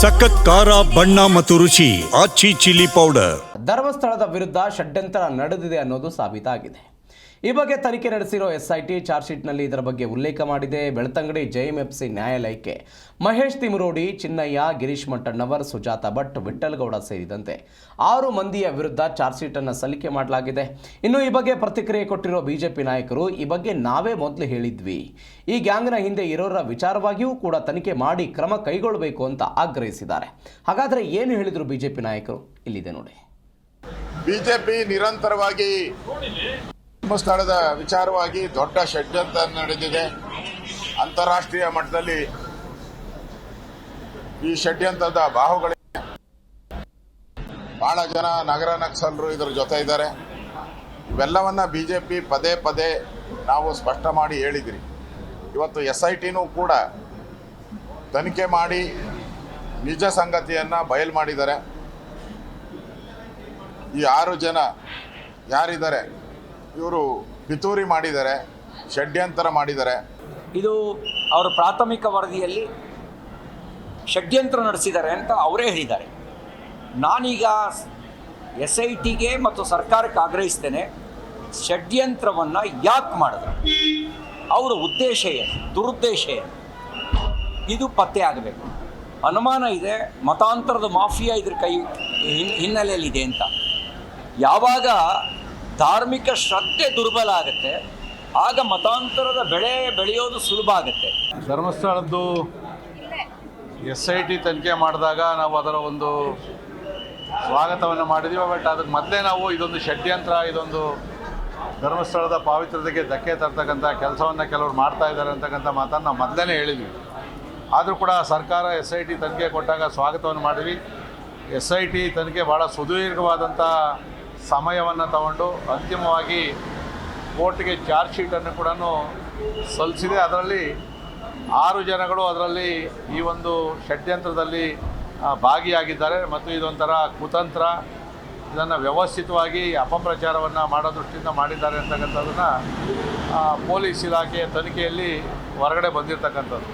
ಸಖತ್ ಖಾರ ಬಣ್ಣ ಮತ್ತು ರುಚಿ ಆಚಿ ಚಿಲ್ಲಿ ಪೌಡರ್. ಧರ್ಮಸ್ಥಳದ ವಿರುದ್ಧ ಷಡ್ಯಂತರ ನಡೆದಿದೆ ಅನ್ನೋದು ಸಾಬೀತಾಗಿದೆ. ಈ ಬಗ್ಗೆ ತನಿಖೆ ನಡೆಸಿರೋ ಎಸ್ಐಟಿ ಚಾರ್ಜ್ ಶೀಟ್ನಲ್ಲಿ ಇದರ ಬಗ್ಗೆ ಉಲ್ಲೇಖ ಮಾಡಿದೆ. ಬೆಳ್ತಂಗಡಿ ಜೆಎಂಎಫ್ಸಿ ನ್ಯಾಯಾಲಯಕ್ಕೆ ಮಹೇಶ್ ತಿಮರೋಡಿ, ಚಿನ್ನಯ್ಯ, ಗಿರೀಶ್ ಮಟ್ಟಣ್ಣವರ್, ಸುಜಾತ ಭಟ್ ವಿಠಲ್ಗೌಡ ಸೇರಿದಂತೆ ಆರು ಮಂದಿಯ ವಿರುದ್ಧ ಚಾರ್ಜ್ ಶೀಟನ್ನು ಸಲ್ಲಿಕೆ ಮಾಡಲಾಗಿದೆ. ಇನ್ನು ಈ ಬಗ್ಗೆ ಪ್ರತಿಕ್ರಿಯೆ ಕೊಟ್ಟಿರೋ ಬಿಜೆಪಿ ನಾಯಕರು, ಈ ಬಗ್ಗೆ ನಾವೇ ಮೊದಲು ಹೇಳಿದ್ವಿ. ಈ ಗ್ಯಾಂಗ್ನ ಹಿಂದೆ ಇರೋರ ವಿಚಾರವಾಗಿಯೂ ಕೂಡ ತನಿಖೆ ಮಾಡಿ ಕ್ರಮ ಕೈಗೊಳ್ಳಬೇಕು ಅಂತ ಆಗ್ರಹಿಸಿದ್ದಾರೆ. ಹಾಗಾದರೆ ಏನು ಹೇಳಿದರು ಬಿಜೆಪಿ ನಾಯಕರು? ಇಲ್ಲಿದೆ ನೋಡಿ. ಬಿಜೆಪಿ ನಿರಂತರವಾಗಿ ಧರ್ಮಸ್ಥಳದ ವಿಚಾರವಾಗಿ ದೊಡ್ಡ ಷಡ್ಯಂತ್ರ ನಡೆದಿದೆ. ಅಂತಾರಾಷ್ಟ್ರೀಯ ಮಟ್ಟದಲ್ಲಿ ಈ ಷಡ್ಯಂತ್ರದ ಬಾಹುಗಳಿಗೆ ಬಹಳ ಜನ ನಗರ ನಕ್ಸಲರು ಇದರ ಜೊತೆ ಇದ್ದಾರೆ. ಇವೆಲ್ಲವನ್ನ ಬಿಜೆಪಿ ಪದೇ ಪದೇ ನಾವು ಸ್ಪಷ್ಟ ಮಾಡಿ ಹೇಳಿದ್ರಿ. ಇವತ್ತು ಎಸ್ ಐ ಟಿನೂ ಕೂಡ ತನಿಖೆ ಮಾಡಿ ನಿಜ ಸಂಗತಿಯನ್ನು ಬಯಲು ಮಾಡಿದ್ದಾರೆ. ಈ ಆರು ಜನ ಯಾರಿದ್ದಾರೆ? ಇವರು ಪಿತೂರಿ ಮಾಡಿದ್ದಾರೆ, ಷಡ್ಯಂತರ ಮಾಡಿದ್ದಾರೆ. ಇದು ಅವರ ಪ್ರಾಥಮಿಕ ವರದಿಯಲ್ಲಿ ಷಡ್ಯಂತ್ರ ನಡೆಸಿದ್ದಾರೆ ಅಂತ ಅವರೇ ಹೇಳಿದ್ದಾರೆ. ನಾನೀಗ ಎಸ್ ಐ ಟಿಗೆ ಮತ್ತು ಸರ್ಕಾರಕ್ಕೆ ಆಗ್ರಹಿಸ್ತೇನೆ, ಷಡ್ಯಂತ್ರವನ್ನು ಯಾಕೆ ಮಾಡಿದ್ರು? ಅವರ ಉದ್ದೇಶ ಏನು? ದುರುದ್ದೇಶ ಏನು? ಇದು ಪತ್ತೆ ಆಗಬೇಕು. ಅನುಮಾನ ಇದೆ, ಮತಾಂತರದ ಮಾಫಿಯಾ ಇದ್ರ ಕೈ ಹಿನ್- ಹಿನ್ನೆಲೆಯಲ್ಲಿದೆ ಅಂತ. ಯಾವಾಗ ಧಾರ್ಮಿಕ ಶ್ರದ್ಧೆ ದುರ್ಬಲ ಆಗುತ್ತೆ. ಆಗ ಮತಾಂತರದ ಬೆಳೆ ಬೆಳೆಯೋದು ಸುಲಭ ಆಗುತ್ತೆ. ಧರ್ಮಸ್ಥಳದ್ದು ಎಸ್ ಐ ಟಿ ತನಿಖೆ ಮಾಡಿದಾಗ ನಾವು ಅದರ ಒಂದು ಸ್ವಾಗತವನ್ನು ಮಾಡಿದ್ದೀವಿ ಬಟ್ ಅದಕ್ಕೆ ಮೊದಲೇ ನಾವು ಇದೊಂದು ಷಡ್ಯಂತ್ರ, ಇದೊಂದು ಧರ್ಮಸ್ಥಳದ ಪಾವಿತ್ರತೆಗೆ ಧಕ್ಕೆ ತರ್ತಕ್ಕಂಥ ಕೆಲಸವನ್ನು ಕೆಲವರು ಮಾಡ್ತಾ ಇದ್ದಾರೆ ಅಂತಕ್ಕಂಥ ಮಾತನ್ನು ನಾವು ಮೊದಲೇ ಹೇಳಿದ್ವಿ. ಆದರೂ ಕೂಡ ಸರ್ಕಾರ ಎಸ್ ಐ ಟಿ ತನಿಖೆ ಕೊಟ್ಟಾಗ ಸ್ವಾಗತವನ್ನು ಮಾಡಿದ್ವಿ. ಎಸ್ ಐ ಟಿ ತನಿಖೆ ಭಾಳ ಸುದೀರ್ಘವಾದಂಥ ಸಮಯವನ್ನು ತಗೊಂಡು ಅಂತಿಮವಾಗಿ ಕೋರ್ಟ್ಗೆ ಚಾರ್ಜ್ ಶೀಟನ್ನು ಕೂಡ ಸಲ್ಲಿಸಿದೆ. ಅದರಲ್ಲಿ ಆರು ಜನಗಳು ಅದರಲ್ಲಿ ಈ ಒಂದು ಷಡ್ಯಂತ್ರದಲ್ಲಿ ಭಾಗಿಯಾಗಿದ್ದಾರೆ. ಮತ್ತು ಇದೊಂಥರ ಕುತಂತ್ರ, ಇದನ್ನು ವ್ಯವಸ್ಥಿತವಾಗಿ ಅಪಪ್ರಚಾರವನ್ನು ಮಾಡೋ ದೃಷ್ಟಿಯಿಂದ ಮಾಡಿದ್ದಾರೆ ಅಂತಕ್ಕಂಥದ್ದನ್ನು ಪೊಲೀಸ್ ಇಲಾಖೆಯ ತನಿಖೆಯಲ್ಲಿ ಹೊರಗಡೆ ಬಂದಿರತಕ್ಕಂಥದ್ದು.